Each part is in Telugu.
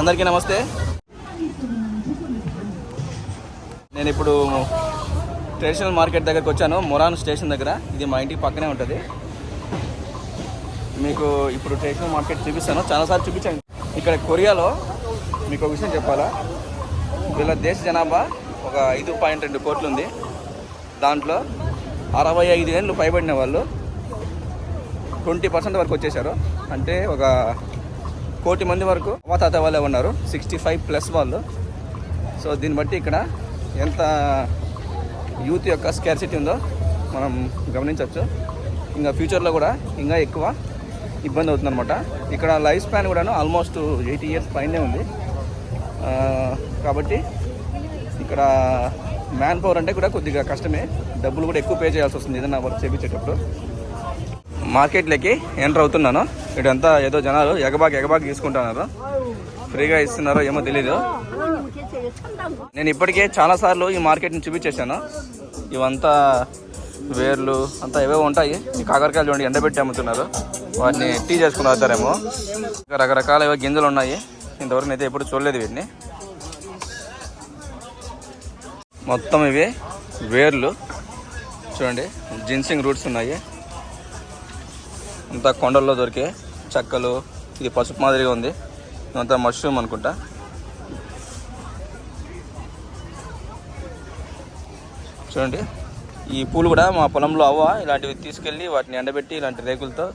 అందరికీ నమస్తే. నేను ఇప్పుడు ట్రెడిషనల్ మార్కెట్ దగ్గరకు వచ్చాను. మొరాన్ స్టేషన్ దగ్గర. ఇది మా ఇంటికి పక్కనే ఉంటుంది. మీకు ఇప్పుడు ట్రెడిషనల్ మార్కెట్ చూపిస్తాను. చాలాసార్లు చూపించాను. ఇక్కడ కొరియాలో మీకు ఒక విషయం చెప్పాలా? వీళ్ళ దేశ జనాభా ఒక ఐదు పాయింట్ రెండు కోట్లు ఉంది. దాంట్లో అరవై ఐదు ఏళ్ళు పైబడిన వాళ్ళు ట్వంటీ పర్సెంట్ వరకు వచ్చేసారు అంటే ఒక కోటి మంది వరకు అవాతాత వాళ్ళే ఉన్నారు. సిక్స్టీ ఫైవ్ ప్లస్ వాళ్ళు. సో దీన్ని బట్టి ఇక్కడ ఎంత యూత్ యొక్క స్కేర్సిటీ ఉందో మనం గమనించవచ్చు. ఇంకా ఫ్యూచర్లో కూడా ఇంకా ఎక్కువ ఇబ్బంది అవుతుందన్నమాట. ఇక్కడ లైఫ్ స్పాన్ కూడాను ఆల్మోస్ట్ ఎయిటీ ఇయర్స్ పైనే ఉంది. కాబట్టి ఇక్కడ మ్యాన్ పవర్ అంటే కూడా కొద్దిగా కష్టమే. డబ్బులు కూడా ఎక్కువ పే చేయాల్సి వస్తుంది. ఏదైనా వర్క్ చేయించేటప్పుడు మార్కెట్లోకి ఎంటర్ అవుతున్నాను. ఇటంతా ఏదో జనాలు ఎగబాకి ఎగబాకి తీసుకుంటున్నారు. ఫ్రీగా ఇస్తున్నారో ఏమో తెలీదు. నేను ఇప్పటికే చాలాసార్లు ఈ మార్కెట్ని చూపించేశాను. ఇవంతా వేర్లు అంతా ఏవో ఉంటాయి. ఈ కాకరకాయలు చూడండి ఎండబెట్టి అమ్ముతున్నారు. వాటిని టీ చేసుకుని తాగుతారేమో ఇంకా రకరకాల ఏవో గింజలు ఉన్నాయి. ఇంతవరకు అయితే ఎప్పుడు చూడలేదు వీటిని. మొత్తం ఇవి వేర్లు. చూడండి జిన్సింగ్ రూట్స్ ఉన్నాయి. అంతా కొండల్లో దొరికే చెక్కలు ఇది పసుపు మాదిరిగా ఉంది. ఇదంతా మష్రూమ్ అనుకుంటా. చూడండి. ఈ పూలు కూడా మా పొలంలో అవ్వ ఇలాంటివి తీసుకెళ్ళి వాటిని ఎండబెట్టి ఇలాంటి రేకులతో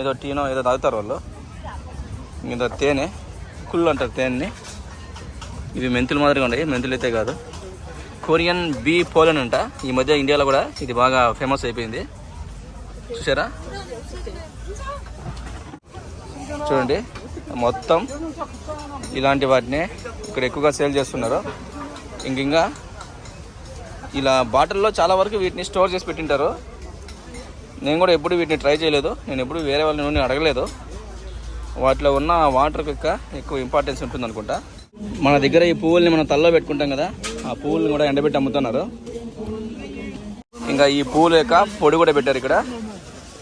ఏదో టీనో ఏదో తాగుతారు వాళ్ళు. మీద తేనె కుళ్ళు అంటారు తేనెని. ఇవి మెంతులు మాదిరిగా ఉన్నాయి. మెంతులు అయితే కాదు. కొరియన్ బీ పోలన్ అంట. ఈ మధ్య ఇండియాలో కూడా ఇది బాగా ఫేమస్ అయిపోయింది. చూసారా? చూడండి. మొత్తం ఇలాంటి వాటిని ఇక్కడ ఎక్కువగా సేల్ చేస్తున్నారు. ఇంక ఇంకా ఇలా బాటిల్లో చాలా వరకు వీటిని స్టోర్ చేసి పెట్టింటారు. నేను కూడా ఎప్పుడు వీటిని ట్రై చేయలేదు. నేను ఎప్పుడు వేరే వాళ్ళ నుండి అడగలేదు. వాటిలో ఉన్న వాటర్ యొక్క ఎక్కువ ఇంపార్టెన్స్ ఉంటుంది అనుకుంటా మన దగ్గర ఈ పువ్వుల్ని మనం తల్లో పెట్టుకుంటాం కదా ఆ పువ్వుల్ని కూడా ఎండబెట్టి అమ్ముతున్నారు. ఇంకా ఈ పువ్వుల యొక్క పొడి కూడా పెట్టారు ఇక్కడ.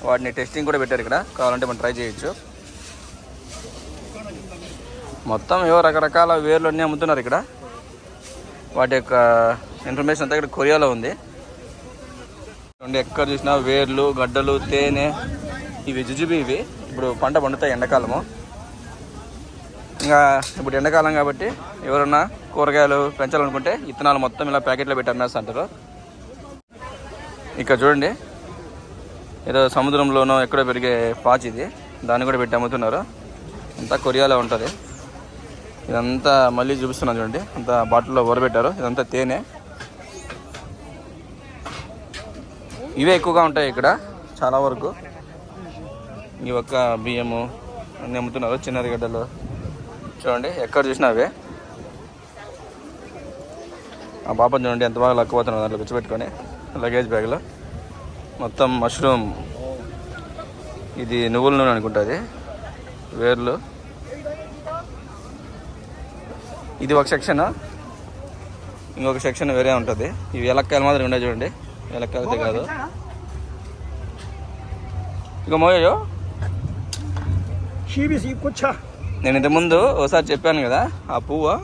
వాటిని టెస్టింగ్ కూడా పెట్టారు ఇక్కడ. కావాలంటే మనం ట్రై చేయొచ్చు. మొత్తం ఏవో రకరకాల వేర్లు అన్నీ అమ్ముతున్నారు ఇక్కడ. వాటి యొక్క ఇన్ఫర్మేషన్ అంతా ఇక్కడ కొరియాలో ఉంది. చూడండి ఎక్కడ చూసినా వేర్లు గడ్డలు తేనె ఇవి జుజుబి ఇవి. ఇప్పుడు పంట పండుతాయి ఎండాకాలము. ఇంకా ఇప్పుడు ఎండాకాలం కాబట్టి ఎవరన్నా కూరగాయలు పెంచాలనుకుంటే ఇత్తనాలు మొత్తం ఇలా ప్యాకెట్లో పెట్టి అమ్మేస్తుంటారు ఇక్కడ చూడండి ఏదో సముద్రంలోనో ఎక్కడో పెరిగే పాచి ఇది. దాన్ని కూడా పెట్టి అమ్ముతున్నారు. అంతా కొరియాలో ఉంటుంది. ఇదంతా మళ్ళీ చూపిస్తున్నాను చూడండి. అంతా బాటిల్లో ఊరబెట్టారు. ఇదంతా తేనె. ఇవే ఎక్కువగా ఉంటాయి ఇక్కడ చాలా వరకు. ఈ ఒక్క బియ్యము అన్నీ అమ్ముతున్నారు చిన్నది గడ్డలు చూడండి ఎక్కడ చూసినా అవే. ఆ పాపం చూడండి ఎంత బాగా లక్కపోతున్నారు దాంట్లో కూర్చోబెట్టుకొని లగేజ్ బ్యాగ్లో మొత్తం మష్రూమ్ ఇది నువ్వుల నూనె అనుకుంటుంది వేర్లు. ఇది ఒక సెక్షన్. ఇంకొక సెక్షన్ వేరే ఉంటుంది. ఇవి ఎలక్కాయలు మాత్రం ఉండే చూడండి. ఎలక్కాయలతో కాదు. ఇక మోయో నేను ఇంతకుముందు ఒకసారి చెప్పాను కదా ఆ పువ్వు.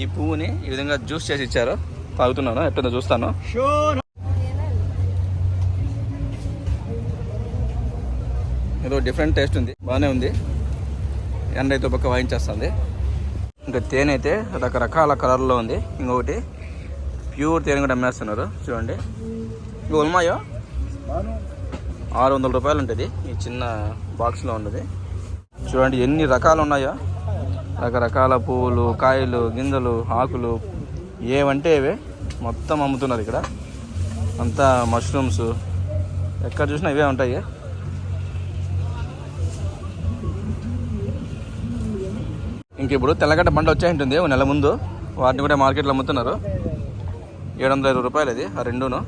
ఈ పువ్వుని ఈ విధంగా జ్యూస్ చేసి ఇచ్చారు. తాగుతున్నాను ఎప్పుడైనా చూస్తాను. ఏదో డిఫరెంట్ టేస్ట్ ఉంది. బాగానే ఉంది. ఎండ అయితే పక్క వాయించేస్తుంది. ఇంకా తేనె అయితే రకరకాల కలర్లో ఉంది. ఇంకొకటి ప్యూర్ తేనె కూడా అమ్మేస్తున్నారు. చూడండి. ఇంకా ఉల్మాయో ఆరు వందల రూపాయలు ఉంటుంది. ఈ చిన్న బాక్స్లో ఉన్నది. చూడండి ఎన్ని రకాలు ఉన్నాయో. రకరకాల పువ్వులు కాయలు గింజలు ఆకులు ఏవంటే ఇవే. మొత్తం అమ్ముతున్నారు ఇక్కడ. అంతా మష్రూమ్స్ ఎక్కడ చూసినా ఇవే ఉంటాయి. ఇంక ఇప్పుడు తెల్లగడ్డ బండ వచ్చే ఉంటుంది ఒక నెల ముందు. వాటిని కూడా మార్కెట్లో అమ్ముతున్నారు. ఏడు వందల ఇరవై రూపాయలు అది ఆ రెండును.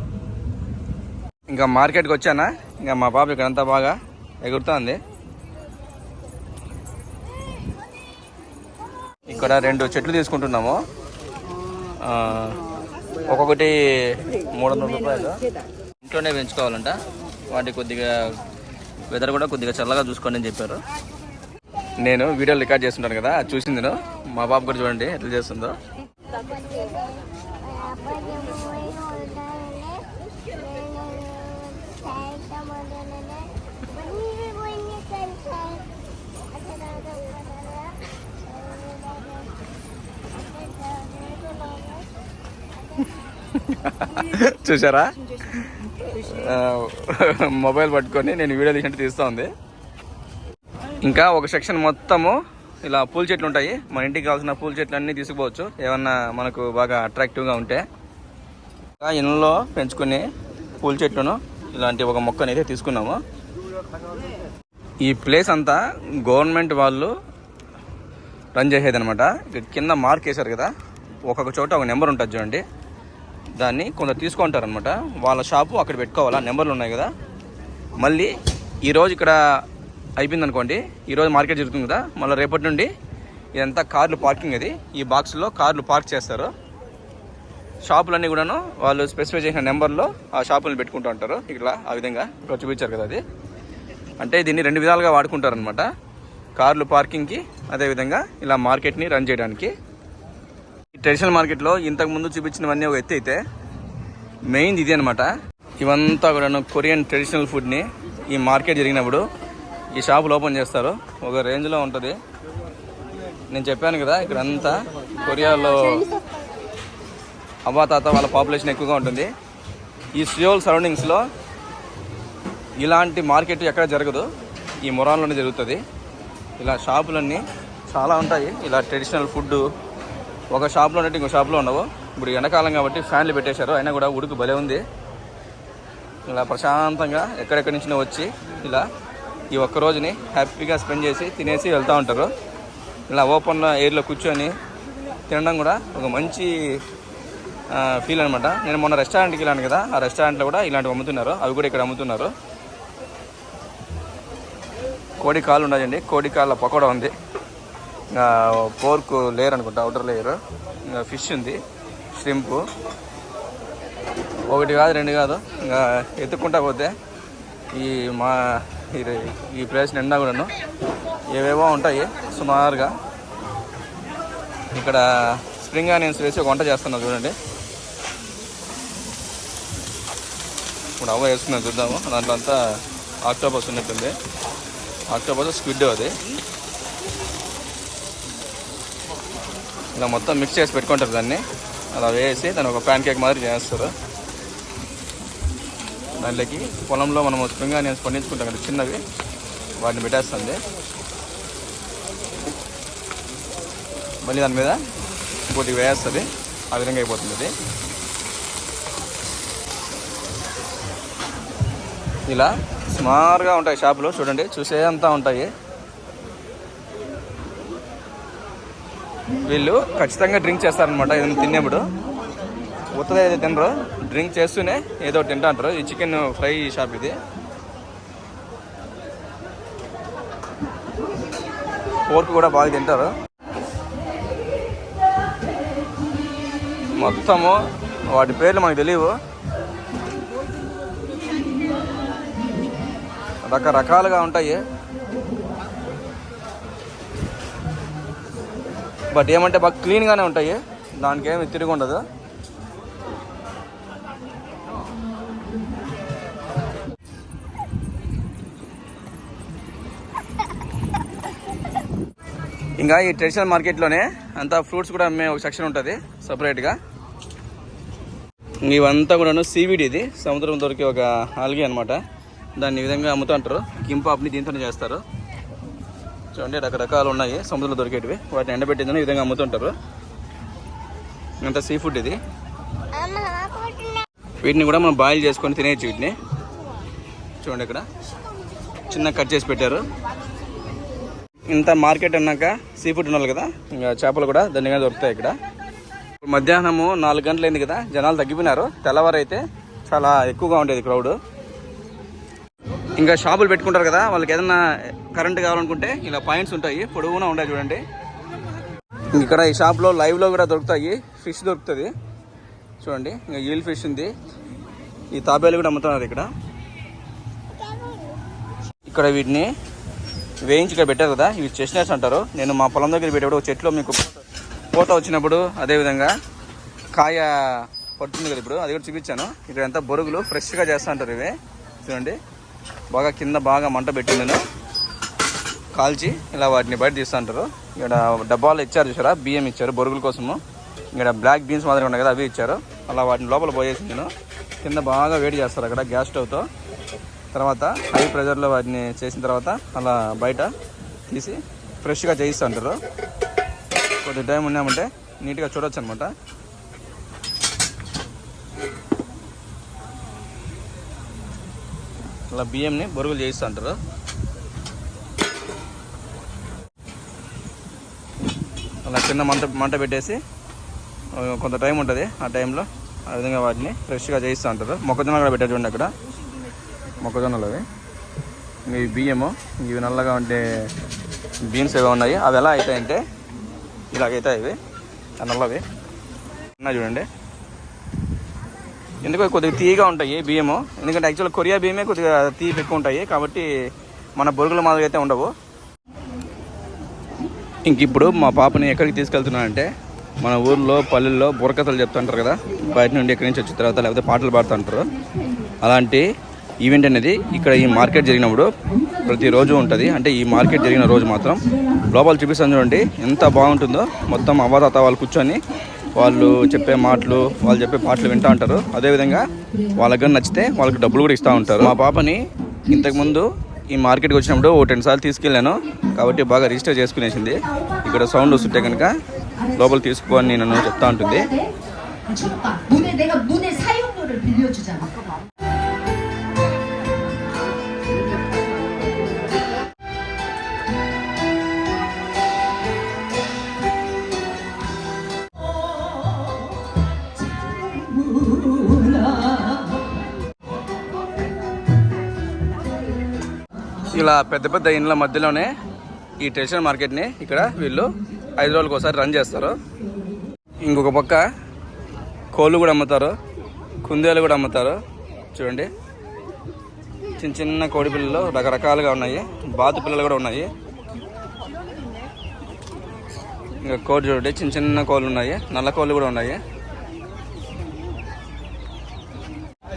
ఇంకా మార్కెట్కి వచ్చానా? ఇంకా మా పాప ఇక్కడ అంతా బాగా ఎగురుతుంది. ఇక్కడ రెండు చెట్లు తీసుకుంటున్నాము. ఒక్కొక్కటి మూడు వందల రూపాయలు. ఇంట్లోనే పెంచుకోవాలంట. వాటి కొద్దిగా వెదర్ కూడా కొద్దిగా చల్లగా చూసుకోండి అని చెప్పారు. నేను వీడియోలు రికార్డ్ చేస్తుంటాను కదా అది చూసింది నేను మా బాబు కూడా చూడండి ఎట్లా చేస్తుందో. చూసారా మొబైల్ పట్టుకొని నేను వీడియో తీసినట్టు తీస్తూ ఉంది. ఇంకా ఒక సెక్షన్ మొత్తము ఇలా పూల చెట్లు ఉంటాయి. మన ఇంటికి కావాల్సిన పూల చెట్లు అన్నీ తీసుకుపోవచ్చు. ఏమన్నా మనకు బాగా అట్రాక్టివ్గా ఉంటే. ఇంకా ఇళ్ళలో పెంచుకునే పూల చెట్లను ఇలాంటి ఒక మొక్కని అయితే తీసుకున్నాము. ఈ ప్లేస్ అంతా గవర్నమెంట్ వాళ్ళు రన్ చేసేదనమాట కింద మార్క్ వేశారు కదా. ఒక్కొక్క చోట ఒక నెంబర్ ఉంటుంది చూడండి. దాన్ని కొంత తీసుకుంటారనమాట వాళ్ళ షాపు అక్కడ పెట్టుకోవాలి. ఆ నెంబర్లు ఉన్నాయి కదా. మళ్ళీ ఈరోజు ఇక్కడ అయిపోయింది అనుకోండి ఈరోజు మార్కెట్ జరుగుతుంది కదా మళ్ళీ రేపటి నుండి ఇదంతా కార్లు పార్కింగ్ అది. ఈ బాక్స్లో కార్లు పార్క్ చేస్తారు. షాపులన్నీ కూడాను వాళ్ళు స్పెసిఫై చేసిన నెంబర్లో ఆ షాపులను పెట్టుకుంటూ ఉంటారు. ఇట్లా ఆ విధంగా ఇక్కడ చూపించారు కదా అది. అంటే దీన్ని రెండు విధాలుగా వాడుకుంటారనమాట కార్లు పార్కింగ్కి అదేవిధంగా ఇలా మార్కెట్ని రన్ చేయడానికి. ఈ ట్రెడిషనల్ మార్కెట్లో ఇంతకు ముందు చూపించినవన్నీ ఒక ఎత్తి అయితే మెయిన్ ఇది అనమాట ఇవంతా కూడాను కొరియన్ ట్రెడిషనల్ ఫుడ్ని ఈ మార్కెట్ జరిగినప్పుడు ఈ షాపులు ఓపెన్ చేస్తారు. ఒక రేంజ్లో ఉంటుంది. నేను చెప్పాను కదా ఇక్కడ అంతా కొరియాలో అవ్వ తాత వాళ్ళ పాపులేషన్ ఎక్కువగా ఉంటుంది. ఈ సియోల్ సరౌండింగ్స్లో ఇలాంటి మార్కెట్ ఎక్కడ జరగదు. ఈ మొరాన్లోనే జరుగుతుంది. ఇలా షాపులన్నీ చాలా ఉంటాయి. ఇలా ట్రెడిషనల్ ఫుడ్ ఒక షాప్లో ఉన్నట్టు ఇంకో షాప్లో ఉండవు. ఇప్పుడు ఎండాకాలం కాబట్టి ఫ్యాన్లు పెట్టేశారు. అయినా కూడా ఉడుకు భలే ఉంది. ఇలా ప్రశాంతంగా ఎక్కడెక్కడి నుంచినో వచ్చి ఇలా ఈ ఒక్క రోజుని హ్యాపీగా స్పెండ్ చేసి తినేసి వెళ్తూ ఉంటారు. ఇలా ఓపెన్ ఎయిర్లో కూర్చొని తినడం కూడా ఒక మంచి ఫీల్ అనమాట నేను మొన్న రెస్టారెంట్కి వెళ్ళాను కదా ఆ రెస్టారెంట్లో కూడా ఇలాంటివి అమ్ముతున్నారు. అవి కూడా ఇక్కడ అమ్ముతున్నారు. కోడి కాళ్ళు ఉండదండి కోడి కాళ్ళ పకోడా ఉంది. ఇంకా పోర్క్ లేయర్ అనుకుంటా అవుటర్ లేయర్. ఇంకా ఫిష్ ఉంది. షింప్. ఒకటి కాదు రెండు కాదు. ఇంకా ఎత్తుక్కుంటా పోతే ఈ మా ఈ ప్లేస్ నిండా కూడాను. ఏవేవో ఉంటాయి సుమారుగా. ఇక్కడ స్ప్రింగ్ ఆనియన్స్ వేసి ఒక వంట చేస్తున్నా చూడండి. ఇప్పుడు అవ్వ వేసుకున్నాం చూద్దాము. దాంట్లో అంతా ఆక్టోపస్ ఉన్నట్టుంది. ఆక్టోపస్ స్క్విడ్ అది. ఇలా మొత్తం మిక్స్ చేసి పెట్టుకుంటారు దాన్ని. అలా వేసి దాన్ని ఒక ప్యాన్ కేక్ మాదిరి చేస్తారు. దాంట్లోకి పొలంలో మనం స్ప్రింగ్ ఆనియన్స్ పండించుకుంటాం కదా చిన్నవి వాటిని పెట్టేస్తుంది. మళ్ళీ దాని మీద ఇంకోటి వేస్తుంది. ఆ విధంగా అయిపోతుంది అది. ఇలా సుమారుగా ఉంటాయి షాపులు చూడండి చూసేంతా ఉంటాయి. వీళ్ళు ఖచ్చితంగా డ్రింక్ చేస్తారనమాట ఏదైనా తినేప్పుడు. ఉత్తదే అయితే తినరు. డ్రింక్ చేస్తూనే ఏదో తింటాంటారు. తింటా అంటారు ఈ చికెన్ ఫ్రై షాప్ ఇది. పోర్క్ కూడా బాగా తింటారు. మొత్తము వాటి పేర్లు మనకు తెలియవు రకరకాలుగా ఉంటాయి. బట్ ఏమంటే బాగా క్లీన్గానే ఉంటాయి. దానికి ఏమి తిరిగి ఉండదు ఇంకా ఈ ట్రెడిషనల్ మార్కెట్లోనే అంతా ఫ్రూట్స్ కూడా అమ్మే ఒక సెక్షన్ ఉంటుంది సపరేట్గా ఇవంతా కూడాను సీవీడ్ ఇది సముద్రం దొరికే ఒక ఆల్గే అనమాట దాన్ని ఈ విధంగా అమ్ముతూ అంటారు కింపాప్ని దీంతోనే చేస్తారు. చూడండి రకరకాలు ఉన్నాయి. సముద్రంలో దొరికేటివి. వాటిని ఎండబెట్టిందని ఈ విధంగా అమ్ముతుంటారు. అంతా సీ ఫుడ్ ఇది. వీటిని కూడా మనం బాయిల్ చేసుకొని తినేయచ్చు వీటిని. చూడండి ఇక్కడ. చిన్న కట్ చేసి పెట్టారు. ఇంత మార్కెట్ అన్నాక సీ ఫుడ్ ఉండాలి కదా? ఇంకా చేపలు కూడా దండిగా దొరుకుతాయి ఇక్కడ. మధ్యాహ్నము నాలుగు గంటలు అయింది కదా జనాలు తగ్గిపోయినారు. తెల్లవారు అయితే చాలా ఎక్కువగా ఉండేది క్రౌడ్ ఇంకా షాపులు పెట్టుకుంటారు కదా వాళ్ళకి ఏదైనా కరెంట్ కావాలనుకుంటే ఇలా పాయింట్స్ ఉంటాయి పొడవునా ఉంటాయి చూడండి. ఇక్కడ ఈ షాప్లో లైవ్లో కూడా దొరుకుతాయి ఫిష్ దొరుకుతుంది. చూడండి ఇంకా ఈల్ ఫిష్ ఉంది. ఈ తాబేలు కూడా అమ్ముతున్నారు ఇక్కడ. ఇక్కడ వీటిని వేయించి ఇక్కడ పెట్టారు కదా ఇవి చెస్ట్నట్స్ అంటారు. నేను మా పొలం దగ్గర పెట్టేప్పుడు చెట్లో మీకు ఫోటో వచ్చినప్పుడు అదేవిధంగా కాయ పడుతుంది కదా ఇప్పుడు అది కూడా చూపించాను. ఇక్కడ ఎంత బొరుగులు ఫ్రెష్గా చేస్తూ ఉంటారు ఇవి. చూడండి. బాగా కింద బాగా మంట పెట్టింది నేను. కాల్చి ఇలా వాటిని బయట తీస్తూ ఉంటారు ఇక్కడ డబ్బాలు ఇచ్చారు చూసారా బియ్యం ఇచ్చారు బొరుగుల కోసము. ఇక్కడ బ్లాక్ బీన్స్ మాదిరిగా ఉన్నాయి కదా అవి ఇచ్చారు. అలా వాటిని లోపల పోయేసి నేను కింద బాగా వేడి చేస్తారు అక్కడ గ్యాస్ స్టవ్తో తర్వాత హై ప్రెషర్లో వాటిని చేసిన తర్వాత అలా బయట తీసి ఫ్రెష్గా చేయిస్తూ ఉంటారు కొద్ది టైం ఉన్నామంటే నీట్గా చూడొచ్చు అనమాట అలా బియ్యంని బొరుగులు చేయిస్తూ ఉంటారు అలా చిన్న మంట మంట పెట్టేసి కొంత టైం ఉంటుంది ఆ టైంలో ఆ విధంగా వాటిని ఫ్రెష్గా చేయిస్తూ ఉంటారు మొక్కజొన్న కూడా పెట్టారు చూడండి అక్కడ. మొక్కజొన్నలు అవి మీ బియ్యము. ఇవి నల్లగా ఉండే బీన్స్ ఏవో ఉన్నాయి. అవి ఎలా అవుతాయంటే ఇలాగైతాయి ఇవి. ఆ నల్లవి. ఉన్నాయి చూడండి. ఎందుకు కొద్దిగా తీయగా ఉంటాయి బియ్యము. ఎందుకంటే యాక్చువల్ కొరియా బియ్యమే కొద్దిగా తీపి ఎక్కువ ఉంటాయి. కాబట్టి మన బొరుగుల మాదిరి అయితే ఉండవు. ఇంక ఇప్పుడు మా పాపని ఎక్కడికి తీసుకెళ్తున్నానంటే మన ఊర్లో పల్లెల్లో బుర్రకథలు చెప్తుంటారు కదా. బయట నుండి ఎక్కడి నుంచి వచ్చిన తర్వాత లేకపోతే పాటలు పాడుతుంటారు. అలాంటి ఈవెంట్ అనేది ఇక్కడ ఈ మార్కెట్ జరిగినప్పుడు ప్రతిరోజు ఉంటుంది. అంటే ఈ మార్కెట్ జరిగిన రోజు మాత్రం లోపల చూపిస్తాను చూడండి. ఎంత బాగుంటుందో మొత్తం అవ్వదాత వాళ్ళు కూర్చొని వాళ్ళు చెప్పే మాటలు వాళ్ళు చెప్పే పాటలు వింటూ ఉంటారు. అదేవిధంగా వాళ్ళకి దగ్గర నచ్చితే వాళ్ళకి డబ్బులు కూడా ఇస్తూ ఉంటారు. మా పాపని ఇంతకుముందు ఈ మార్కెట్కి వచ్చినప్పుడు ఓ టెన్ సార్లు తీసుకెళ్ళాను. కాబట్టి బాగా రిజిస్టర్ చేసుకునేసింది. ఇక్కడ సౌండ్ వస్తుంటే కనుక లోపల తీసుకోని నన్ను చెప్తా ఉంటుంది. ఇలా పెద్ద పెద్ద ఇండ్ల మధ్యలోనే ఈ ట్రెడిషనల్ మార్కెట్ని ఇక్కడ వీళ్ళు ఐదు రోజులకు ఒకసారి రన్ చేస్తారు. ఇంకొక పక్క కోళ్ళు కూడా అమ్ముతారు కుందేలు కూడా అమ్ముతారు. చూడండి. చిన్న చిన్న కోడి పిల్లలు రకరకాలుగా ఉన్నాయి. బాతు పిల్లలు కూడా ఉన్నాయి. ఇంకా కోడి చూడండి. చిన్న చిన్న కోళ్ళు ఉన్నాయి. నల్ల కోళ్ళు కూడా ఉన్నాయి.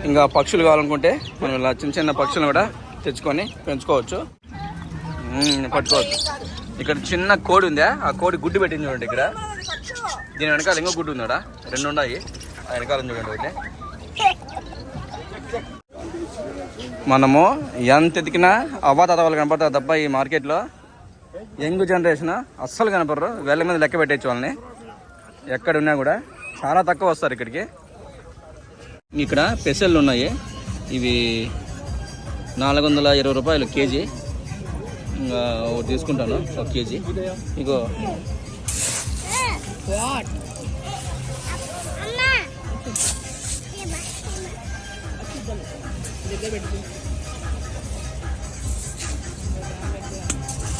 ఇంకా పక్షులు కావాలనుకుంటే మనం ఇలా చిన్న చిన్న పక్షులను కూడా తెచ్చుకొని పెంచుకోవచ్చు. పట్టుకోవచ్చు. ఇక్కడ చిన్న కోడి ఉందా? ఆ కోడి గుడ్డు పెట్టింది చూడండి ఇక్కడ. దీని వెనకాల ఇంకో గుడ్డు ఉందా రెండు ఉన్నాయి. ఆ వెనకాల చూడండి ఒకటి. మనము ఎంత ఎతికినా అవ్వ తాతవాళ్ళు కనపడతారు తప్ప ఈ మార్కెట్లో యంగ్ జనరేషన్ అస్సలు కనపడరు. వేల మీద లెక్క పెట్టచ్చు వాళ్ళని. ఎక్కడ ఉన్నా కూడా చాలా తక్కువ వస్తారు ఇక్కడికి. ఇక్కడ పెసళ్ళు ఉన్నాయి. ఇవి నాలుగు వందల ఇరవై రూపాయలు కేజీ. ఇంకా ఒకటి తీసుకుంటాను ఒక కేజీ. ఇగో.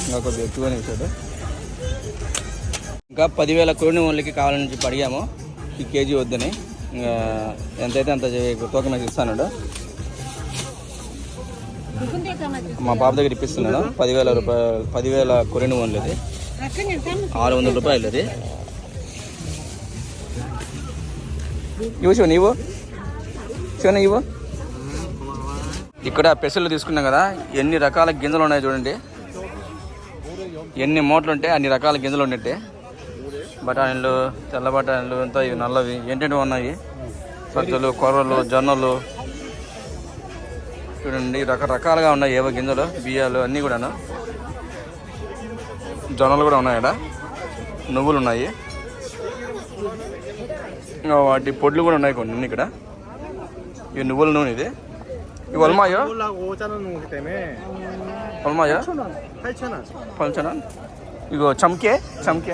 ఇంకా కొద్దిగా ఎక్కువనే ఇచ్చాడు ఇంకా పదివేల కోడిని వాళ్ళకి కావాలని చెప్పి అడిగాము. ఈ కేజీ వద్దని. ఇంకా ఎంతైతే అంత చే- తూకం వేసి మా బాబు దగ్గర ఇప్పిస్తున్నాను. పదివేల రూపాయలు పదివేల కొరిని ఓన్లది. ఆరు వందల రూపాయలు అది ఇవ్వు. శివ నీవు శివన ఇవ్వు. ఇక్కడ పెసలు తీసుకున్నాం కదా. ఎన్ని రకాల గింజలు ఉన్నాయి చూడండి. ఎన్ని మూటలు ఉంటాయి అన్ని రకాల గింజలు ఉన్నట్టే. బఠానీలు తెల్ల బఠానీలు అంతా ఇవి నల్లవి. ఏంటంటే ఉన్నాయి. సజ్జలు కొర్రలు జొన్నలు. చూడండి రకరకాలుగా ఉన్నాయి. ఏవో గింజలు బియ్యాలు అన్నీ కూడాను. జొన్నలు కూడా ఉన్నాయి ఇక్కడ నువ్వులు ఉన్నాయి. వాటి పొడ్లు కూడా ఉన్నాయి కొన్ని ఇక్కడ. ఇవి నువ్వుల నూనె ఇది. ఇవి వల్మాయో? ఒల్మాయో పల్చనా? ఇగో చమ్కే చమ్కే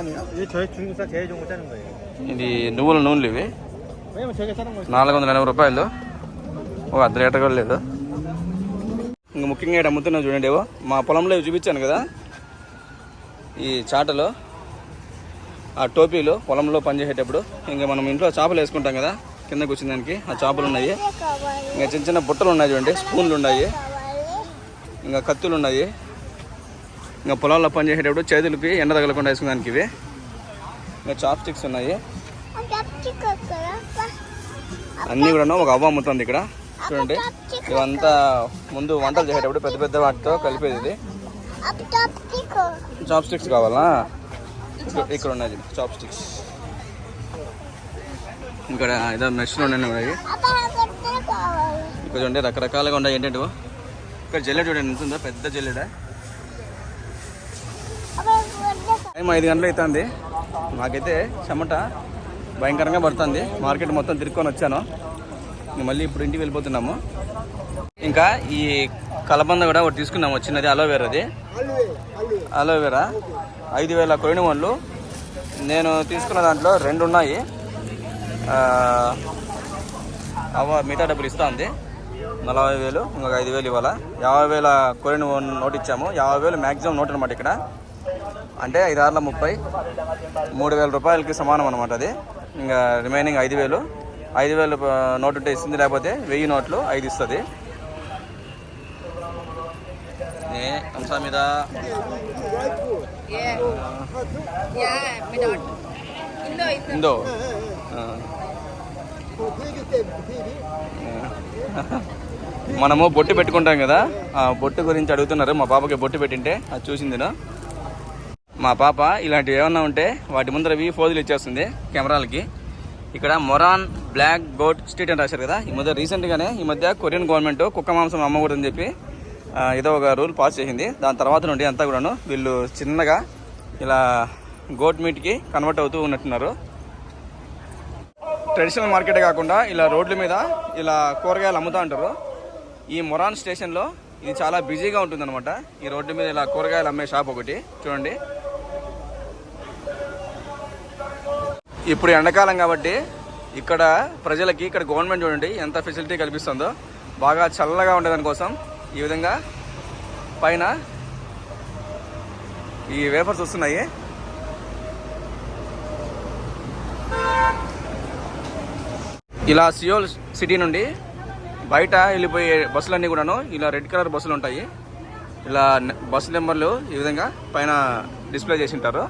ఇది నువ్వుల నూనెలు ఇవి. నాలుగు వందల ఎనభై రూపాయలు. ఒక అర్ధ లీటర్ కూడా లేదు. ఇంకా ముఖ్యంగా ఇక్కడ అమ్ముతున్నా చూడండి ఏవో. మా పొలంలో చూపించాను కదా. ఈ చాటలు ఆ టోపీలు పొలంలో పనిచేసేటప్పుడు ఇంకా మనం ఇంట్లో చేపలు వేసుకుంటాం కదా. కింద కూర్చున్న దానికి ఆ చేపలు ఉన్నాయి. ఇంకా చిన్న చిన్న బుట్టలు ఉన్నాయి చూడండి. స్పూన్లు ఉన్నాయి. ఇంకా కత్తులు ఉన్నాయి. ఇంకా పొలాల్లో పని చేసేటప్పుడు చేతులకి ఎండ తగలకుండా వేసుకున్నానికి ఇవి. ఇంకా చాప్ స్టిక్స్ ఉన్నాయి అన్నీ కూడా ఒక అవ్వ అమ్ముతుంది ఇక్కడ. చూడండి. ఇవంతా ముందు వంటలు చేసేటప్పుడు పెద్ద పెద్ద వాటితో కలిపేది ఇది. చాప్ స్టిక్స్ కావాలా ఇక్కడ- ఉన్నది చాప్ స్టిక్స్ ఇక్కడ ఏదో మెషిన్ ఉన్నాయి ఇక్కడ చూడండి రకరకాలుగా ఉన్నాయి. ఏంటంటే ఇక్కడ జల్లెడ చూడండి ఎంత పెద్ద జల్లెడ. టైం ఐదు గంటలు అవుతుంది. నాకైతే చెమట భయంకరంగా పడుతుంది. మార్కెట్ మొత్తం తిరుక్కొని వచ్చాను. మళ్ళీ ఇప్పుడు ఇంటికి వెళ్ళిపోతున్నాము. ఇంకా ఈ కలబంద కూడా ఒకటి తీసుకున్నాము వచ్చినది అలోవేరాది అలోవేరా ఐదు వేల కొయిన వాళ్ళు నేను తీసుకున్న దాంట్లో రెండు ఉన్నాయి. అవ మిగతా డబ్బులు ఇస్తా ఉంది. నలభై వేలు ఇంకొక ఐదు వేలు ఇవ్వాలా? యాభై వేల కొరిన నోట్ ఇచ్చాము. యాభై వేలు మ్యాక్సిమం నోట్ అనమాట ఇక్కడ. అంటే ఐదు ఆరుల ముప్పై. మూడు వేల రూపాయలకి సమానం అనమాట అది. ఇంకా రిమైనింగ్ ఐదు వేలు. ఐదు వేలు నోట్ ఉంటే ఇస్తుంది లేకపోతే వెయ్యి నోట్లు ఐదు ఇస్తుంది. మీద? ఇందో. మనము బొట్టు పెట్టుకుంటాం కదా ఆ బొట్టు గురించి అడుగుతున్నారు. మా పాపకి బొట్టు పెట్టింటే అది చూసిందిను మా పాప ఇలాంటివి ఏమన్నా ఉంటే వాటి ముందర వి ఫోజులు ఇచ్చేస్తుంది కెమెరాలకి. ఇక్కడ మొరాన్ బ్లాక్ గోట్ స్ట్రీట్ అని రాశారు కదా. ఈ మధ్య రీసెంట్గానే ఈ మధ్య కొరియన్ గవర్నమెంట్ కుక్క మాంసం అమ్మకూడదని చెప్పి ఏదో ఒక రూల్ పాస్ చేసింది. దాని తర్వాత నుండి అంతా కూడాను వీళ్ళు చిన్నగా ఇలా గోట్ మీట్కి కన్వర్ట్ అవుతూ ఉన్నట్టున్నారు. ట్రెడిషనల్ మార్కెటే కాకుండా ఇలా రోడ్ల మీద ఇలా కూరగాయలు అమ్ముతూ ఉంటారు. ఈ మొరాన్ స్టేషన్లో ఇది చాలా బిజీగా ఉంటుందన్నమాట. ఈ రోడ్డు మీద ఇలా కూరగాయలు అమ్మే షాప్ ఒకటి. చూడండి. ఇప్పుడు ఎండాకాలం కాబట్టి ఇక్కడ ప్రజలకి ఇక్కడ గవర్నమెంట్ చూడండి ఎంత ఫెసిలిటీ కల్పిస్తుందో. బాగా చల్లగా ఉండేదాని కోసం ఈ విధంగా పైన ఈ వేఫర్స్ వస్తున్నాయి. ఇలా సియోల్ సిటీ నుండి బయట వెళ్ళిపోయే బస్సులన్నీ కూడాను ఇలా రెడ్ కలర్ బస్సులు ఉంటాయి. ఇలా బస్సు నెంబర్లు ఈ విధంగా పైన డిస్ప్లే చేసి ఉంటారు.